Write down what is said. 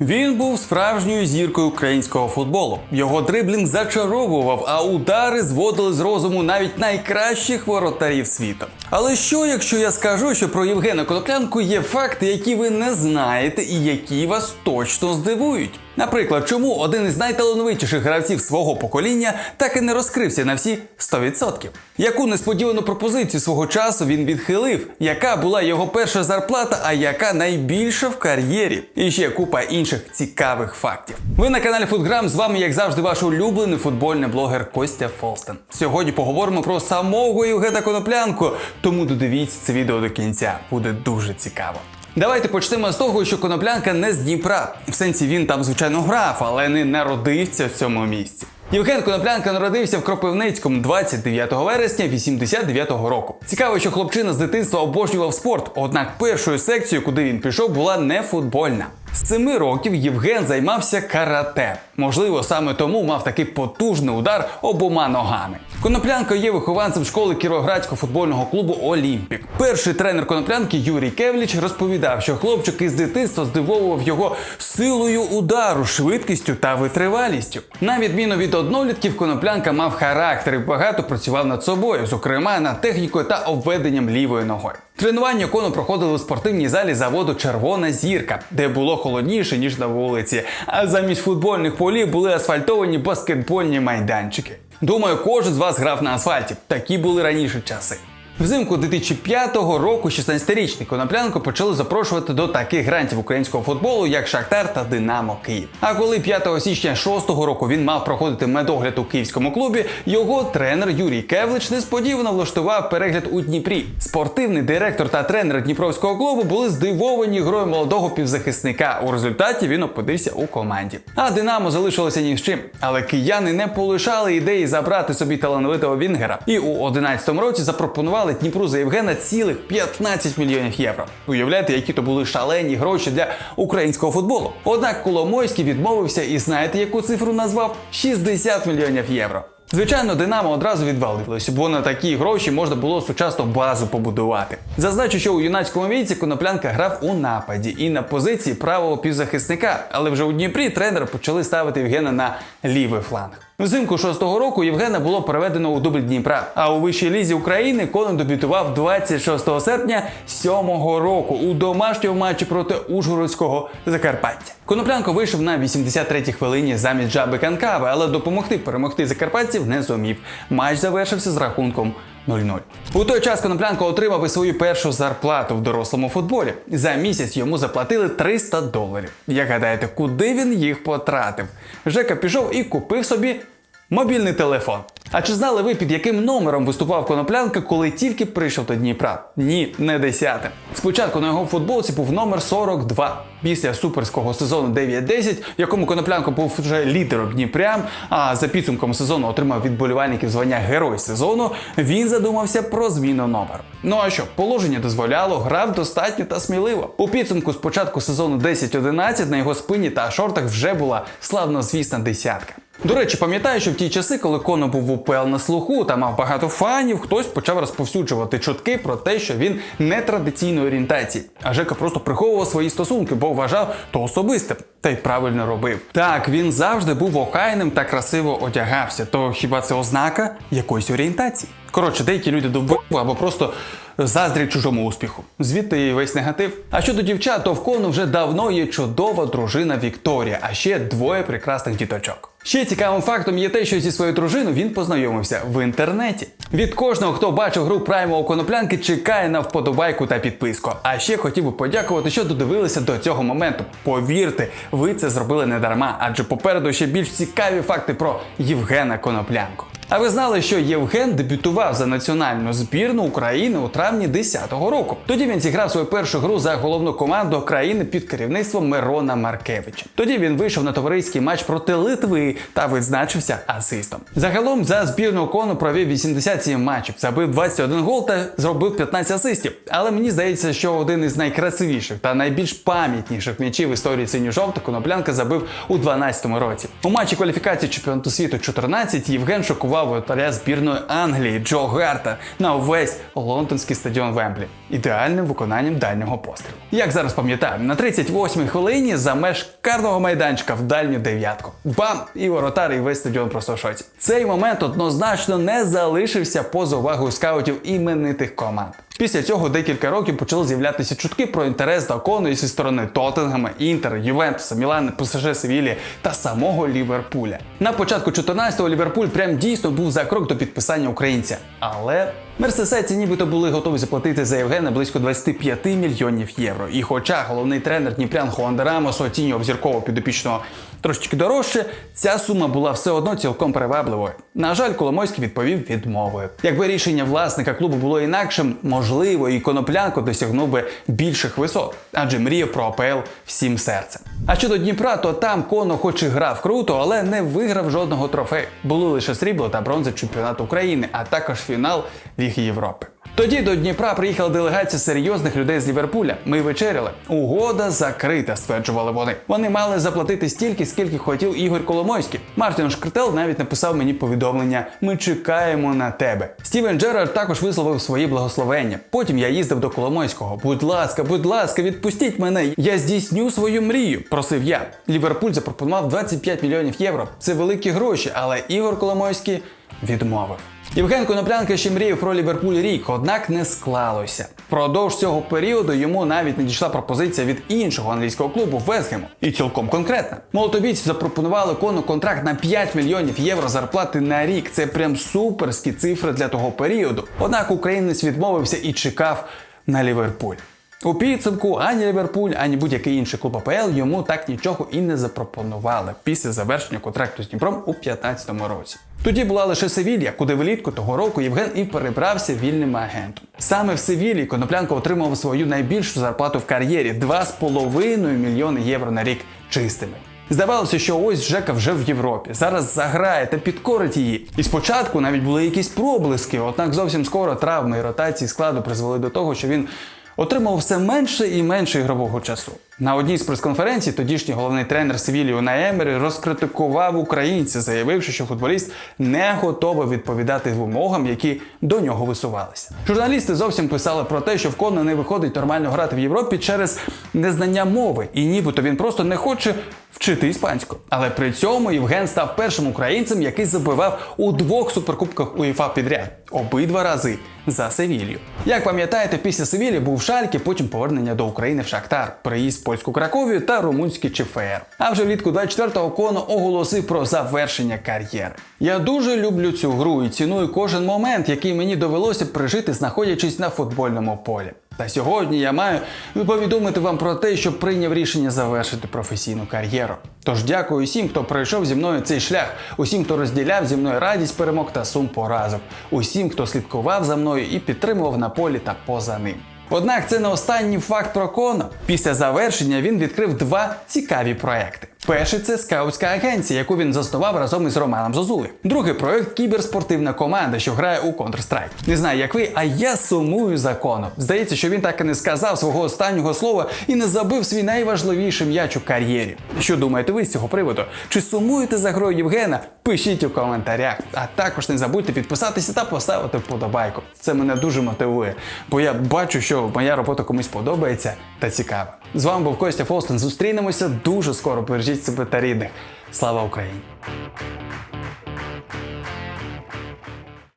Він був справжньою зіркою українського футболу. Його дриблінг зачаровував, а удари зводили з розуму навіть найкращих воротарів світу. Але що, якщо я скажу, що про Євгена Коноплянку є факти, які ви не знаєте і які вас точно здивують? Наприклад, чому один із найталановитіших гравців свого покоління так і не розкрився на всі 100%? Яку несподівану пропозицію свого часу він відхилив? Яка була його перша зарплата, а яка найбільша в кар'єрі? І ще купа інших цікавих фактів. Ви на каналі Футграм. З вами, як завжди, ваш улюблений футбольний блогер Костя Фолстен. Сьогодні поговоримо про самого Євгена Коноплянку, тому додивіться це відео до кінця. Буде дуже цікаво. Давайте почнемо з того, що Коноплянка не з Дніпра. В сенсі він там, звичайно, грав, але не народився в цьому місці. Євген Коноплянка народився в Кропивницькому 29 вересня 89-го року. Цікаво, що хлопчина з дитинства обожнював спорт, однак першою секцією, куди він пішов, була не футбольна. З семи років Євген займався карате. Можливо, саме тому мав такий потужний удар обома ногами. Коноплянка є вихованцем школи Кіровоградського футбольного клубу Олімпік. Перший тренер коноплянки Юрій Кевліч розповідав, що хлопчик із дитинства здивовував його силою удару, швидкістю та витривалістю. На відміну від однолітків, коноплянка мав характер і багато працював над собою, зокрема над технікою та обведенням лівою ногою. Тренування кону проходили у спортивній залі заводу Червона зірка, де було холодніше ніж на вулиці. А замість футбольних полів були асфальтовані баскетбольні майданчики. Думаю, кожен з вас грав на асфальті. Такі були раніше часи. Взимку 2005 року 16-річний Коноплянко почали запрошувати до таких грантів українського футболу, як Шахтар та Динамо Київ. А коли 5 січня 6-го року він мав проходити медогляд у київському клубі, його тренер Юрій Кевлич несподівано влаштував перегляд у Дніпрі. Спортивний директор та тренер Дніпровського клубу були здивовані грою молодого півзахисника. У результаті він опинився у команді. А Динамо залишилося ні з чим. Але кияни не полишали ідеї забрати собі талановитого Вінгера. І у 11-му році запропонували Дніпру за Євгена цілих 15 мільйонів євро. Уявляєте, які то були шалені гроші для українського футболу. Однак Коломойський відмовився і знаєте, яку цифру назвав? 60 мільйонів євро. Звичайно, Динамо одразу відвалилось, бо на такі гроші можна було сучасну базу побудувати. Зазначу, що у юнацькому віці Коноплянка грав у нападі і на позиції правого півзахисника, але вже у Дніпрі тренери почали ставити Євгена на лівий фланг. Взимку 6-го року Євгена було переведено у дубль Дніпра. А у вищій лізі України Конон дебютував 26 серпня 7-го року у домашньому матчі проти Ужгородського Закарпаття. Коноплянко вийшов на 83-й хвилині замість жаби Канкави, але допомогти перемогти закарпатців не зумів. Матч завершився з рахунком 0-0. У той час Коноплянко отримав і свою першу зарплату в дорослому футболі. За місяць йому заплатили 300 доларів. Як гадаєте, куди він їх потратив? Жека пішов і купив собі мобільний телефон. А чи знали ви, під яким номером виступав Коноплянка, коли тільки прийшов до Дніпра? Ні, не десятим. Спочатку на його футболці був номер 42. Після суперського сезону 9-10, в якому Коноплянко був вже лідером Дніпрям, а за підсумком сезону отримав від болівальників звання Герой сезону, він задумався про зміну номеру. Ну а що, положення дозволяло, грав достатньо та сміливо. У підсумку з початку сезону 10-11 на його спині та шортах вже була славнозвісна десятка. До речі, пам'ятаю, що в ті часи, коли Коно був в УПЛ на слуху та мав багато фанів, хтось почав розповсюджувати чутки про те, що він нетрадиційної орієнтації. А Жека просто приховував свої стосунки, бо вважав то особистим. Та й правильно робив. Так, він завжди був охайним та красиво одягався. То хіба це ознака якоїсь орієнтації? Коротше, деякі люди довбили або просто заздрять чужому успіху. Звідти і весь негатив. А щодо дівчат, то в кону вже давно є чудова дружина Вікторія, а ще двоє прекрасних діточок. Ще цікавим фактом є те, що зі своєю дружиною він познайомився в інтернеті. Від кожного, хто бачив гру праймового коноплянки, чекає на вподобайку та підписку. А ще хотів би подякувати, що додивилися до цього моменту. Повірте, ви це зробили не дарма, адже попереду ще більш цікаві факти про Євгена Коноплянку. А ви знали, що Євген дебютував за національну збірну України у травні 10-го року. Тоді він зіграв свою першу гру за головну команду країни під керівництвом Мирона Маркевича. Тоді він вийшов на товариський матч проти Литви та відзначився асистом. Загалом за збірну кону провів 87 матчів, забив 21 гол та зробив 15 асистів. Але мені здається, що один із найкрасивіших та найбільш пам'ятніших м'ячів в історії синьо-жовта Коноплянка забив у 12-му році. У матчі кваліфікації чемпіонату світу 14 Євген шокував воротаря збірної Англії Джо Гарта на увесь лондонський стадіон Вемблі. Ідеальним виконанням дальнього пострілу. Як зараз пам'ятаю, на 38-й хвилині за меж карного майданчика в дальню дев'ятку. Бам! І воротар, і весь стадіон просто в шоці. Цей момент однозначно не залишився поза увагою скаутів іменитих команд. Після цього декілька років почали з'являтися чутки про інтерес до Кону зі сторони Тоттенгема, Інтер, Ювентуса, Мілана, ПСЖ Севілі та самого Ліверпуля. На початку 14-го Ліверпуль прям дійсно був за крок до підписання українця. Але мерсесайці нібито були готові заплатити за Євгена близько 25 мільйонів євро. І хоча головний тренер Дніпрян Хуандерамос Рамос оцінював зірково підопічного трошечки дорожче, ця сума була все одно цілком привабливою. На жаль, Коломойський відповів відмовою. Якби рішення власника клубу було інакшим, можливо, і коноплянко досягнув би більших висот, адже мріяв про АПЛ всім серцем. А щодо Дніпра, то там Коно хоч і грав круто, але не виграв жодного трофею. Були лише срібло та бронза чемпіонату України, а також фінал Ліги Європи. Тоді до Дніпра приїхала делегація серйозних людей з Ліверпуля. Ми вечеряли. Угода закрита, стверджували вони. Вони мали заплатити стільки, скільки хотів Ігор Коломойський. Мартін Шкртел навіть написав мені повідомлення: Ми чекаємо на тебе. Стівен Джерард також висловив свої благословення. Потім я їздив до Коломойського. Будь ласка, будь ласка, відпустіть мене. Я здійсню свою мрію. Просив я. Ліверпуль запропонував 25 мільйонів євро. Це великі гроші, але Ігор Коломойський відмовив. Євген Коноплянка ще мріяв про Ліверпуль рік, однак не склалося. Впродовж цього періоду йому навіть надійшла пропозиція від іншого англійського клубу Вестгему. І цілком конкретна. Молотобійці запропонували кону контракт на 5 мільйонів євро зарплати на рік. Це прям суперські цифри для того періоду. Однак українець відмовився і чекав на Ліверпуль. У підсумку ані Ліверпуль, ані будь-який інший клуб АПЛ йому так нічого і не запропонували після завершення контракту з Дніпром у 2015 році. Тоді була лише Севілья, куди влітку того року Євген і перебрався вільним агентом. Саме в Севілії Коноплянко отримав свою найбільшу зарплату в кар'єрі 2,5 мільйони євро на рік чистими. Здавалося, що ось Жека вже в Європі. Зараз заграє та підкорить її. І спочатку навіть були якісь проблиски, однак зовсім скоро травми і ротації складу призвели до того, що він отримав все менше і менше ігрового часу. На одній з прес-конференцій тодішній головний тренер Севілії Унай Емері розкритикував українця, заявивши, що футболіст не готовий відповідати вимогам, які до нього висувалися. Журналісти зовсім писали про те, що в Кона не виходить нормально грати в Європі через незнання мови, і нібито він просто не хоче вчити іспанську. Але при цьому Євген став першим українцем, який забивав у двох суперкубках УЄФА підряд обидва рази за Севілью. Як пам'ятаєте, після Севілі був Шальки, потім повернення до України в Шахтар, приїзд польську Краковію та румунський ЧФР. А вже влітку 24-го Коно оголосив про завершення кар'єри. Я дуже люблю цю гру і ціную кожен момент, який мені довелося прижити, знаходячись на футбольному полі. Та сьогодні я маю повідомити вам про те, що прийняв рішення завершити професійну кар'єру. Тож дякую усім, хто пройшов зі мною цей шлях, усім, хто розділяв зі мною радість перемог та сум поразок, усім, хто слідкував за мною і підтримував на полі та поза ним. Однак це не останній факт про Коно. Після завершення він відкрив два цікаві проекти. Перший це скаутська агенція, яку він заснував разом із Романом Зозули. Другий проект кіберспортивна команда, що грає у Counter-Strike. Не знаю, як ви, а я сумую за Коно. Здається, що він так і не сказав свого останнього слова і не забив свій найважливіший м'яч у кар'єрі. Що думаєте ви з цього приводу? Чи сумуєте за грою Євгена? Пишіть у коментарях. А також не забудьте підписатися та поставити вподобайку. Це мене дуже мотивує, бо я бачу, що моя робота комусь подобається та цікава. З вами був Костя Фолстен. Зустрінемося дуже скоро. Бережіть себе та рідних. Слава Україні!